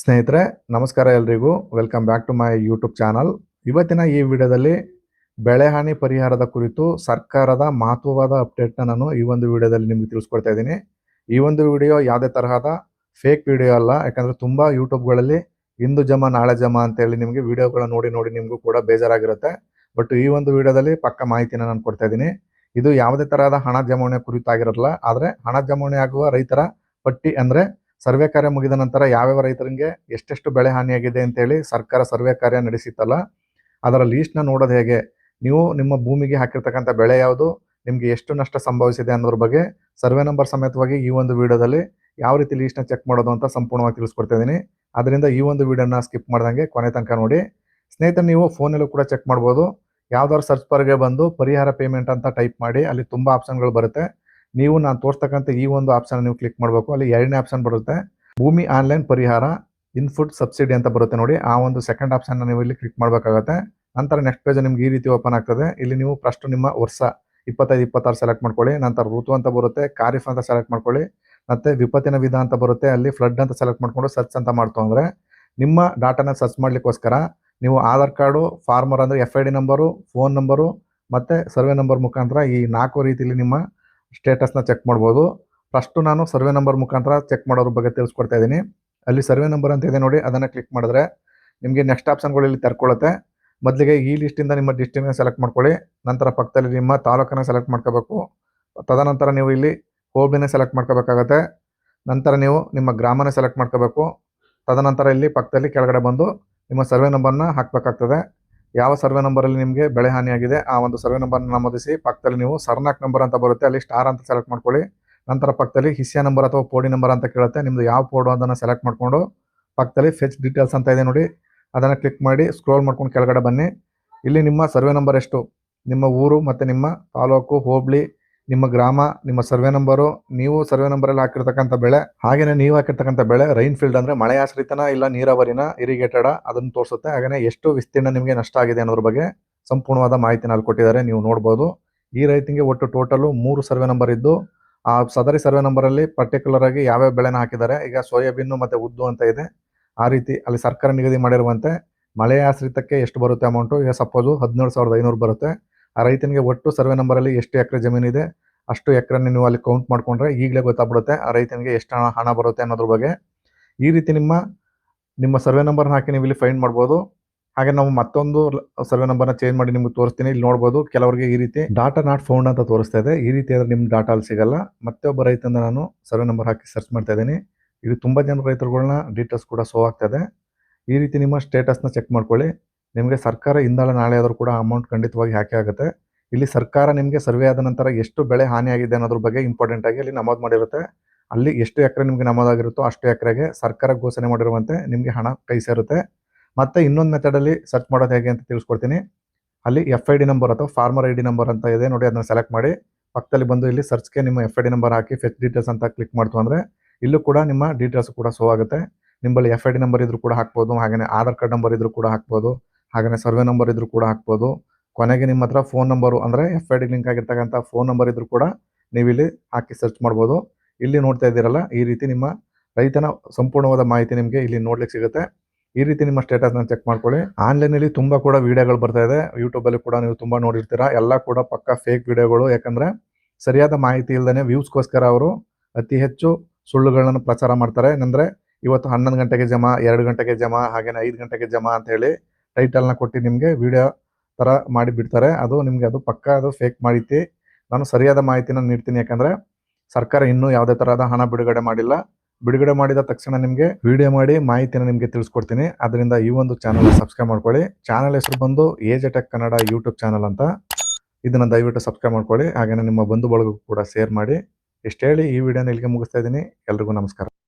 ಸ್ನೇಹಿತರೆ, ನಮಸ್ಕಾರ ಎಲ್ರಿಗೂ. Welcome back to my YouTube channel ಇವತ್ತಿನ ಈ ವಿಡಿಯೋದಲ್ಲಿ ಬೆಳೆ ಹಾನಿ ಪರಿಹಾರದ ಕುರಿತು ಸರ್ಕಾರದ ಮಹತ್ವವಾದ ಅಪ್ಡೇಟ್ನ ನಾನು ಈ ಒಂದು ವಿಡಿಯೋದಲ್ಲಿ ನಿಮಗೆ ತಿಳಿಸ್ಕೊಡ್ತಾ ಇದ್ದೀನಿ. ಈ ಒಂದು ವಿಡಿಯೋ ಯಾವುದೇ ತರಹದ ಫೇಕ್ ವಿಡಿಯೋ ಅಲ್ಲ, ಯಾಕಂದರೆ ತುಂಬ ಯೂಟ್ಯೂಬ್ಗಳಲ್ಲಿ ಇಂದು ಜಮಾ, ನಾಳೆ ಜಮಾ ಅಂತ ಹೇಳಿ ನಿಮಗೆ ವಿಡಿಯೋಗಳ ನೋಡಿ ನೋಡಿ ನಿಮಗೂ ಕೂಡ ಬೇಜಾರಾಗಿರುತ್ತೆ. ಬಟ್ ಈ ಒಂದು ವಿಡಿಯೋದಲ್ಲಿ ಪಕ್ಕ ಮಾಹಿತಿನ ನಾನು ಕೊಡ್ತಾ ಇದ್ದೀನಿ. ಇದು ಯಾವುದೇ ತರಹದ ಹಣ ಜಮಾವಣೆ ಕುರಿತಾಗಿರಲ್ಲ, ಆದರೆ ಹಣ ಜಮಾವಣೆ ಆಗುವ ರೈತರ ಪಟ್ಟಿ ಅಂದ್ರೆ ಸರ್ವೆ ಕಾರ್ಯ ಮುಗಿದ ನಂತರ ಯಾವ್ಯಾವ ರೈತರಿಗೆ ಎಷ್ಟೆಷ್ಟು ಬೆಳೆ ಹಾನಿಯಾಗಿದೆ ಅಂತೇಳಿ ಸರ್ಕಾರ ಸರ್ವೆ ಕಾರ್ಯ ನಡೆಸಿತ್ತಲ್ಲ, ಅದರ ಲೀಸ್ಟ್ನ ನೋಡೋದು ಹೇಗೆ? ನೀವು ನಿಮ್ಮ ಭೂಮಿಗೆ ಹಾಕಿರ್ತಕ್ಕಂಥ ಬೆಳೆ ಯಾವುದು? ನಿಮಗೆ ಎಷ್ಟು ನಷ್ಟ ಸಂಭವಿಸಿದೆ ಅನ್ನೋದ್ರ ಬಗ್ಗೆ ಸರ್ವೆ ನಂಬರ್ ಸಮೇತವಾಗಿ ಈ ಒಂದು ವಿಡಿಯೋದಲ್ಲಿ ಯಾವ ರೀತಿ ಲೀಸ್ಟ್ನ ಚೆಕ್ ಮಾಡೋದು ಅಂತ ಸಂಪೂರ್ಣವಾಗಿ ತಿಳಿಸ್ಕೊಡ್ತಿದ್ದೀನಿ ಅದರಿಂದ ಈ ಒಂದು ವಿಡಿಯೋನ ಸ್ಕಿಪ್ ಮಾಡ್ದಂಗೆ ಕೊನೆ ತನಕ ನೋಡಿ. ಸ್ನೇಹಿತರೆ, ನೀವು ಫೋನಲ್ಲೂ ಕೂಡ ಚೆಕ್ ಮಾಡ್ಬೋದು. ಯಾವ್ದಾದ್ರು ಸರ್ಚ್ ಪರ್ಗೆ ಬಂದು ಪರಿಹಾರ ಪೇಮೆಂಟ್ ಅಂತ ಟೈಪ್ ಮಾಡಿ, ಅಲ್ಲಿ ತುಂಬ ಆಪ್ಷನ್ಗಳು ಬರುತ್ತೆ. ನೀವು ನಾನು ತೋರಿಸ್ತಕ್ಕಂಥ ಈ ಒಂದು ಆಪ್ಷನ್ ನೀವು ಕ್ಲಿಕ್ ಮಾಡಬೇಕು. ಅಲ್ಲಿ ಎರಡನೇ ಆಪ್ಷನ್ ಬರುತ್ತೆ. ಭೂಮಿ ಆನ್ಲೈನ್ ಪರಿಹಾರ ಇನ್ಫುಟ್ ಸಬ್ಸಿಡಿ ಅಂತ ಬರುತ್ತೆ ನೋಡಿ. ಆ ಒಂದು ಸೆಕೆಂಡ್ ಆಪ್ಷನ್ ನೀವು ಇಲ್ಲಿ ಕ್ಲಿಕ್ ಮಾಡಬೇಕಾಗುತ್ತೆ. ನಂತರ ನೆಕ್ಸ್ಟ್ ಪೇಜ್ ನಿಮ್ಗೆ ಈ ರೀತಿ ಓಪನ್ ಆಗ್ತದೆ. ಇಲ್ಲಿ ನೀವು ಫಸ್ಟ್ ನಿಮ್ಮ ವರ್ಷ ಇಪ್ಪತ್ತೈದು, ಇಪ್ಪತ್ತಾರು ಸೆಲೆಕ್ಟ್ ಮಾಡ್ಕೊಳ್ಳಿ. ನಂತರ ಋತು ಅಂತ ಬರುತ್ತೆ, ಖಾರಿಫ್ ಅಂತ ಸೆಲೆಕ್ಟ್ ಮಾಡ್ಕೊಳ್ಳಿ. ಮತ್ತೆ ವಿಪತ್ತಿನ ವಿಧ ಅಂತ ಬರುತ್ತೆ. ಅಲ್ಲಿ ಫ್ಲಡ್ ಅಂತ ಸೆಲೆಕ್ಟ್ ಮಾಡ್ಕೊಂಡು ಸರ್ಚ್ ಅಂತ ಮಾಡ್ತು ಅಂದ್ರೆ ನಿಮ್ಮ ಡಾಟಾನ ಸರ್ಚ್ ಮಾಡ್ಲಿಕ್ಕೋಸ್ಕರ ನೀವು ಆಧಾರ್ ಕಾರ್ಡು ಫಾರ್ಮರ್ ಅಂದ್ರೆ F I D number phone number ಮತ್ತೆ ಸರ್ವೆ ನಂಬರ್ ಮುಖಾಂತರ ಈ ನಾಲ್ಕು ರೀತಿಯಲ್ಲಿ ನಿಮ್ಮ ಸ್ಟೇಟಸ್ನ ಚೆಕ್ ಮಾಡ್ಬೋದು. ಫಸ್ಟು ನಾನು ಸರ್ವೆ ನಂಬರ್ ಮುಖಾಂತರ ಚೆಕ್ ಮಾಡೋದ್ರ ಬಗ್ಗೆ ತಿಳಿಸ್ಕೊಡ್ತಾ ಇದ್ದೀನಿ. ಅಲ್ಲಿ ಸರ್ವೆ ನಂಬರ್ ಅಂತ ಇದೆ ನೋಡಿ, ಅದನ್ನು ಕ್ಲಿಕ್ ಮಾಡಿದ್ರೆ ನಿಮಗೆ ನೆಕ್ಸ್ಟ್ ಆಪ್ಷನ್ಗಳು ಇಲ್ಲಿ ತರ್ಕೊಳ್ಳುತ್ತೆ ಮೊದಲಿಗೆ ಈ ಲಿಸ್ಟಿಂದ ನಿಮ್ಮ ಡಿಸ್ಟಿಕ್ನ ಸೆಲೆಕ್ಟ್ ಮಾಡ್ಕೊಳ್ಳಿ. ನಂತರ ಪಕ್ಕದಲ್ಲಿ ನಿಮ್ಮ ತಾಲೂಕನ್ನ ಸೆಲೆಕ್ಟ್ ಮಾಡ್ಕೋಬೇಕು. ತದನಂತರ ನೀವು ಇಲ್ಲಿ ಹೋಬಿನ ಸೆಲೆಕ್ಟ್ ಮಾಡ್ಕೋಬೇಕಾಗತ್ತೆ. ನಂತರ ನೀವು ನಿಮ್ಮ ಗ್ರಾಮನ ಸೆಲೆಕ್ಟ್ ಮಾಡ್ಕೋಬೇಕು. ತದನಂತರ ಇಲ್ಲಿ ಪಕ್ಕದಲ್ಲಿ ಕೆಳಗಡೆ ಬಂದು ನಿಮ್ಮ ಸರ್ವೆ ನಂಬರ್ನ ಹಾಕಬೇಕಾಗ್ತದೆ. ಯಾವ ಸರ್ವೆ ನಂಬರಲ್ಲಿ ನಿಮಗೆ ಬೆಳೆ ಹಾನಿಯಾಗಿದೆ ಆ ಒಂದು ಸರ್ವೆ ನಂಬರ್ನ ನಮೂದಿಸಿ, ಪಕ್ಕದಲ್ಲಿ ನೀವು ಸರ್ನಾಕ್ ನಂಬರ್ ಅಂತ ಬರುತ್ತೆ, ಅಲ್ಲಿ ಸ್ಟಾರ್ ಅಂತ ಸೆಲೆಕ್ಟ್ ಮಾಡ್ಕೊಳ್ಳಿ. ನಂತರ ಪಕ್ಕದಲ್ಲಿ ಹಿಸ್ಯಾ ನಂಬರ್ ಅಥವಾ ಪೋಡಿ ನಂಬರ್ ಅಂತ ಕೇಳುತ್ತೆ, ನಿಮ್ದು ಯಾವ ಪೋಡು ಅದನ್ನು ಸೆಲೆಕ್ಟ್ ಮಾಡಿಕೊಂಡು, ಪಕ್ಕದಲ್ಲಿ ಫೆಚ್ ಡೀಟೇಲ್ಸ್ ಅಂತ ಇದೆ ನೋಡಿ, ಅದನ್ನು ಕ್ಲಿಕ್ ಮಾಡಿ ಸ್ಕ್ರೋಲ್ ಮಾಡ್ಕೊಂಡು ಕೆಳಗಡೆ ಬನ್ನಿ. ಇಲ್ಲಿ ನಿಮ್ಮ ಸರ್ವೆ ನಂಬರ್ ಎಷ್ಟು? ನಿಮ್ಮ ಊರು ಮತ್ತು ನಿಮ್ಮ ತಾಲೂಕು, ಹೋಬಳಿ ನಿಮ್ಮ ಗ್ರಾಮ, ನಿಮ್ಮ ಸರ್ವೆ ನಂಬರು, ನೀವು ಸರ್ವೆ ನಂಬರ್ ಅಲ್ಲಿ ಹಾಕಿರ್ತಕ್ಕಂಥ ಬೆಳೆ ಹಾಗೆಯೇ ನೀವು ಹಾಕಿರ್ತಕ್ಕಂಥ ಬೆಳೆ ರೈನ್ ಫೀಲ್ಡ್ ಅಂದ್ರೆ ಮಳೆ ಆಶ್ರಿತನ ಇಲ್ಲ ನೀರಾವರಿನ ಇರಿಗೇಟೆಡ್ ಅದನ್ನು ತೋರಿಸುತ್ತೆ. ಹಾಗೆಯೇ ಎಷ್ಟು ವಿಸ್ತೀರ್ಣ ನಿಮಗೆ ನಷ್ಟ ಆಗಿದೆ ಅನ್ನೋದ್ರ ಬಗ್ಗೆ ಸಂಪೂರ್ಣವಾದ ಮಾಹಿತಿನ ಅಲ್ಲಿ ಕೊಟ್ಟಿದ್ದಾರೆ, ನೀವು ನೋಡ್ಬೋದು. ಈ ರೈತಿಂಗೆ ಒಟ್ಟು ಟೋಟಲು ಮೂರು ಸರ್ವೆ ನಂಬರ್ ಇದ್ದು, ಆ ಸದರಿ ಸರ್ವೆ ನಂಬರ್ ಅಲ್ಲಿ ಪರ್ಟಿಕ್ಯುಲರ್ ಆಗಿ ಯಾವ ಬೆಳೆನ ಹಾಕಿದ್ದಾರೆ, ಈಗ ಸೋಯಾಬೀನ್ ಮತ್ತೆ ಉದ್ದು ಅಂತ ಇದೆ. ಆ ರೀತಿ ಅಲ್ಲಿ ಸರ್ಕಾರ ನಿಗದಿ ಮಾಡಿರುವಂತೆ ಮಳೆ ಆಶ್ರಿತಕ್ಕೆ ಎಷ್ಟು ಬರುತ್ತೆ ಅಮೌಂಟು ಈಗ ಸಪೋಸು ಹದಿನೇಳು ಸಾವಿರದ ಐನೂರು ಬರುತ್ತೆ. ಆ ರೈತನಿಗೆ ಒಟ್ಟು ಸರ್ವೆ ನಂಬರಲ್ಲಿ ಎಷ್ಟು ಎಕರೆ ಜಮೀನಿದೆ ಅಷ್ಟು ಎಕರೆ ನೀವು ಅಲ್ಲಿ ಕೌಂಟ್ ಮಾಡ್ಕೊಂಡ್ರೆ ಈಗಲೇ ಗೊತ್ತಾಗ್ಬಿಡುತ್ತೆ ಆ ರೈತನಿಗೆ ಎಷ್ಟು ಹಣ ಹಣ ಬರುತ್ತೆ ಅನ್ನೋದ್ರ ಬಗ್ಗೆ. ಈ ರೀತಿ ನಿಮ್ಮ ನಿಮ್ಮ ಸರ್ವೆ ನಂಬರ್ನ ಹಾಕಿ ನೀವು ಇಲ್ಲಿ ಫೈಂಡ್ ಮಾಡ್ಬೋದು. ಹಾಗೆ ನಾವು ಮತ್ತೊಂದು ಸರ್ವೆ ನಂಬರ್ನ ಚೇಂಜ್ ಮಾಡಿ ನಿಮ್ಗೆ ತೋರಿಸ್ತೀನಿ, ಇಲ್ಲಿ ನೋಡ್ಬೋದು. ಕೆಲವರಿಗೆ ಈ ರೀತಿ ಡಾಟಾ ನಾಟ್ ಫೌಂಡ್ ಅಂತ ತೋರಿಸ್ತಾ ಇದೆ. ಈ ರೀತಿ ಆದರೆ ನಿಮ್ಮ ಡಾಟಾ ಅಲ್ಲಿ ಸಿಗಲ್ಲ. ಮತ್ತೆ ಒಬ್ಬ ರೈತಂದ ನಾನು ಸರ್ವೆ ನಂಬರ್ ಹಾಕಿ ಸರ್ಚ್ ಮಾಡ್ತಾ ಇದ್ದೀನಿ. ಇದು ತುಂಬ ಜನ ರೈತರುಗಳನ್ನ ಡೀಟೇಲ್ಸ್ ಕೂಡ ಸೋ ಆಗ್ತಾ ಇದೆ. ಈ ರೀತಿ ನಿಮ್ಮ ಸ್ಟೇಟಸ್ನ ಚೆಕ್ ಮಾಡ್ಕೊಳ್ಳಿ. ನಿಮಗೆ ಸರ್ಕಾರ ಇಂದಾಳೆ ನಾಳೆ ಆದರೂ ಕೂಡ ಅಮೌಂಟ್ ಖಂಡಿತವಾಗಿ ಹಾಕಿ ಆಗುತ್ತೆ. ಇಲ್ಲಿ ಸರ್ಕಾರ ನಿಮಗೆ ಸರ್ವೆ ಆದ ನಂತರ ಎಷ್ಟು ಬೆಳೆ ಹಾನಿಯಾಗಿದೆ ಅನ್ನೋದ್ರ ಬಗ್ಗೆ ಇಂಪಾರ್ಟೆಂಟ್ ಆಗಿ ಅಲ್ಲಿ ನಮೂದು ಮಾಡಿರುತ್ತೆ. ಅಲ್ಲಿ ಎಷ್ಟು ಎಕರೆ ನಿಮಗೆ ನಮೋದಾಗಿರುತ್ತೋ ಅಷ್ಟು ಎಕರೆಗೆ ಸರ್ಕಾರ ಘೋಷಣೆ ಮಾಡಿರುವಂತೆ ನಿಮಗೆ ಹಣ ಕೈ ಸೇರುತ್ತೆ. ಮತ್ತೆ ಇನ್ನೊಂದು ಮೆಥಡಲ್ಲಿ ಸರ್ಚ್ ಮಾಡೋದು ಹೇಗೆ ಅಂತ ತಿಳಿಸ್ಕೊಡ್ತೀನಿ. ಅಲ್ಲಿ ಎಫ್ ಐ ಡಿ ನಂಬರ್ ಅಥವಾ ಫಾರ್ಮರ್ ಐ ಡಿ ನಂಬರ್ ಅಂತ ಇದೆ. ನೋಡಿ ಅದನ್ನ ಸೆಲೆಕ್ಟ್ ಮಾಡಿ. ಪಕ್ಕದಲ್ಲಿ ಬಂದು ಇಲ್ಲಿ ಸರ್ಚ್ಗೆ ನಿಮ್ಮ ಎಫ್ ಐ ಡಿ ನಂಬರ್ ಹಾಕಿ ಫೆಚ್ ಡೀಟೇಲ್ಸ್ ಅಂತ ಕ್ಲಿಕ್ ಮಾಡ್ತು ಅಂದರೆ ಇಲ್ಲೂ ಕೂಡ ನಿಮ್ಮ ಡೀಟೇಲ್ಸ್ ಕೂಡ ಸೋ ಆಗುತ್ತೆ. ನಿಮ್ಮಲ್ಲಿ ಎಫ್ ಐ ಡಿ ನಂಬರ್ ಇದ್ರೂ ಕೂಡ ಹಾಕ್ಬೋದು ಹಾಗೆಯೇ ಆಧಾರ್ ಕಾರ್ಡ್ ನಂಬರ್ ಇದ್ರೂ ಕೂಡ ಹಾಕ್ಬೋದು. ಹಾಗೆಯೇ ಸರ್ವೆ ನಂಬರ್ ಇದ್ರೂ ಕೂಡ ಹಾಕ್ಬೋದು. ಕೊನೆಗೆ ನಿಮ್ಮ ಹತ್ರ ಫೋನ್ ನಂಬರು ಅಂದರೆ ಎಫ್ ಐ ಡಿ ಲಿಂಕ್ ಆಗಿರ್ತಕ್ಕಂಥ ಫೋನ್ ನಂಬರ್ ಇದ್ರೂ ಕೂಡ ನೀವು ಇಲ್ಲಿ ಹಾಕಿ ಸರ್ಚ್ ಮಾಡ್ಬೋದು. ಇಲ್ಲಿ ನೋಡ್ತಾ ಇದ್ದೀರಲ್ಲ, ಈ ರೀತಿ ನಿಮ್ಮ ರೈತನ ಸಂಪೂರ್ಣವಾದ ಮಾಹಿತಿ ನಿಮಗೆ ಇಲ್ಲಿ ನೋಡ್ಲಿಕ್ಕೆ ಸಿಗುತ್ತೆ. ಈ ರೀತಿ ನಿಮ್ಮ ಸ್ಟೇಟಸ್ನ ಚೆಕ್ ಮಾಡ್ಕೊಳ್ಳಿ. ಆನ್ಲೈನಲ್ಲಿ ತುಂಬ ಕೂಡ ವೀಡಿಯೋಗಳು ಬರ್ತಾ ಇದೆ. ಯೂಟ್ಯೂಬಲ್ಲಿ ಕೂಡ ನೀವು ತುಂಬ ನೋಡಿರ್ತೀರಾ. ಎಲ್ಲ ಕೂಡ ಪಕ್ಕ ಫೇಕ್ ವೀಡಿಯೋಗಳು ಯಾಕಂದರೆ ಸರಿಯಾದ ಮಾಹಿತಿ ಇಲ್ಲದೇ ವ್ಯೂಸ್ಗೋಸ್ಕರ ಅವರು ಅತಿ ಹೆಚ್ಚು ಸುಳ್ಳುಗಳನ್ನು ಪ್ರಚಾರ ಮಾಡ್ತಾರೆ. ಏನಂದರೆ, ಇವತ್ತು ಹನ್ನೊಂದು ಗಂಟೆಗೆ ಜಮಾ, ಎರಡು ಗಂಟೆಗೆ ಜಮಾ, ಹಾಗೇನೆ ಐದು ಗಂಟೆಗೆ ಜಮಾ ಅಂತ ಹೇಳಿ ಟೈಟಲ್ನ ಕೊಟ್ಟು ನಿಮಗೆ ವಿಡಿಯೋ ಥರ ಮಾಡಿ ಬಿಡ್ತಾರೆ. ಅದು ನಿಮಗೆ ಅದು ಪಕ್ಕ ಅದು ಫೇಕ್ ಮಾಹಿತಿ. ನಾನು ಸರಿಯಾದ ಮಾಹಿತಿನ ನೀಡ್ತೀನಿ ಯಾಕಂದರೆ ಸರ್ಕಾರ ಇನ್ನೂ ಯಾವುದೇ ಥರದ ಹಣ ಬಿಡುಗಡೆ ಮಾಡಿಲ್ಲ. ಬಿಡುಗಡೆ ಮಾಡಿದ ತಕ್ಷಣ ನಿಮಗೆ ವಿಡಿಯೋ ಮಾಡಿ ಮಾಹಿತಿನ ನಿಮಗೆ ತಿಳಿಸ್ಕೊಡ್ತೀನಿ. ಅದರಿಂದ ಈ ಒಂದು ಚಾನಲ್ ಸಬ್ಸ್ಕ್ರೈಬ್ ಮಾಡ್ಕೊಳ್ಳಿ. ಚಾನಲ್ ಹೆಸರು ಬಂದು age tech Kannada YouTube channel ಅಂತ. ಇದನ್ನ ದಯವಿಟ್ಟು ಸಬ್ಸ್ಕ್ರೈಬ್ ಮಾಡ್ಕೊಳ್ಳಿ. ಹಾಗೆಯೇ ನಿಮ್ಮ ಬಂಧು ಬಳಗಕ್ಕೂ ಕೂಡ ಶೇರ್ ಮಾಡಿ. ಇಷ್ಟು ಹೇಳಿ ಈ ವಿಡಿಯೋನ ಇಲ್ಲಿಗೆ ಮುಗಿಸ್ತಾ ಇದ್ದೀನಿ. ಎಲ್ರಿಗೂ ನಮಸ್ಕಾರ.